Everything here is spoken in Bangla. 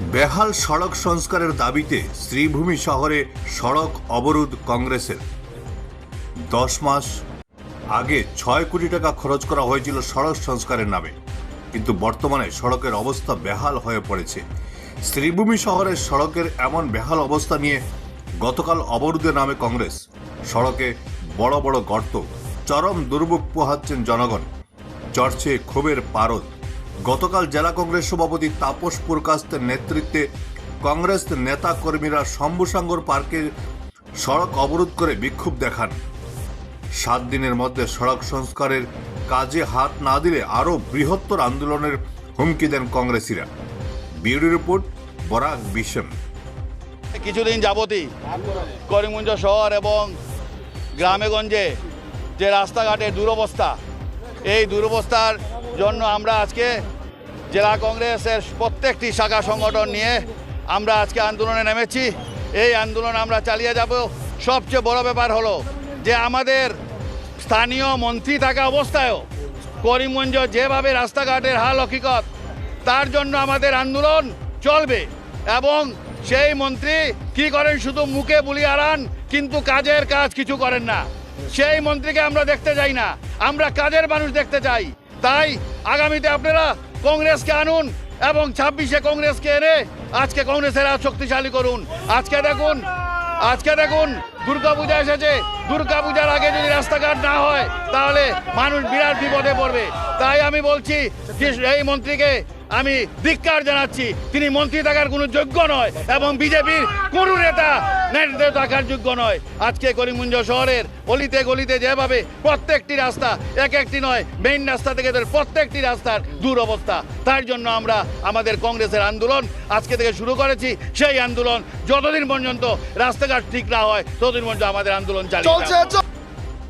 বেহাল সড়ক সংস্কারের দাবিতে শ্রীভূমি শহরে সড়ক অবরোধ কংগ্রেসের। দশ মাস আগে ছয় কোটি টাকা খরচ করা হয়েছিল সড়ক সংস্কারের নামে। কিন্তু বর্তমানে সড়কের অবস্থা বেহাল হয়ে পড়েছে। শ্রীভূমি শহরের সড়কের এমন বেহাল অবস্থা নিয়ে গতকাল অবরোধের নামে কংগ্রেস। সড়কে বড় বড় গর্ত, চরম দুর্ভোগ পোহাচ্ছেন জনগণ। চড়ছে ক্ষোভের পারদ। গতকাল জেলা কংগ্রেস সভাপতি তাপস পুরকাস্তের নেতৃত্বে কংগ্রেস নেতা কর্মীরা শম্ভুসাগর পার্কে সড়ক অবরোধ করে বিক্ষোভ দেখান। সাত দিনের মধ্যে সড়ক সংস্কারের কাজে হাত না দিলে আরও বৃহত্তর আন্দোলনের হুমকি দেন কংগ্রেসীরা। বিউরো রিপোর্ট, বরাক বিশন কিছুদিন যাবতই করিমগঞ্জ শহর এবং গ্রামেগঞ্জে যে রাস্তাঘাটের দুরবস্থা এই দুরবস্থার জন্য আমরা আজকে জেলা কংগ্রেসের প্রত্যেকটি শাখা সংগঠন নিয়ে আমরা আজকে আন্দোলনে নেমেছি। এই আন্দোলন আমরা চালিয়ে যাব। সবচেয়ে বড় ব্যাপার হলো যে আমাদের স্থানীয় মন্ত্রী থাকা অবস্থায়ও করিমগঞ্জ যেভাবে রাস্তাঘাটের হাল হকিকত, তার জন্য আমাদের আন্দোলন চলবে এবং সেই মন্ত্রী কি করেন শুধু মুখে বুলি আড়ান কিন্তু কাজের কাজ কিছু করেন না। সেই মন্ত্রীকে আমরা দেখতে চাই না। আমরা কাজের মানুষ দেখতে চাই। তাই আগামীতে আপনারা কংগ্রেসকে আনুন এবং ছাব্বিশে কংগ্রেসকে এনে আজকে কংগ্রেসের আজ শক্তিশালী করুন। আজকে দেখুন আজকে দেখুন, দুর্গা পূজা এসেছে। দুর্গা পূজার আগে যদি রাস্তাঘাট না হয়, তাহলে মানুষ বিরাট বিপদে পড়বে। তাই আমি বলছি এই মন্ত্রীকে আমি ধিক্কার জানাচ্ছি তিনি মন্ত্রী থাকার কোনো যোগ্য নয় এবং বিজেপির কোনো নেতা নেতা থাকার যোগ্য নয়। আজকে করিমগঞ্জ শহরের অলিতে গলিতে যেভাবে প্রত্যেকটি রাস্তা এক একটি নয় মেইন রাস্তা থেকে ধরে প্রত্যেকটি রাস্তার দুরবস্থা তার জন্য আমরা আমাদের কংগ্রেসের আন্দোলন আজকে থেকে শুরু করেছি। সেই আন্দোলন যতদিন পর্যন্ত রাস্তাঘাট ঠিক না হয় ততদিন পর্যন্ত আমাদের আন্দোলন চালিয়ে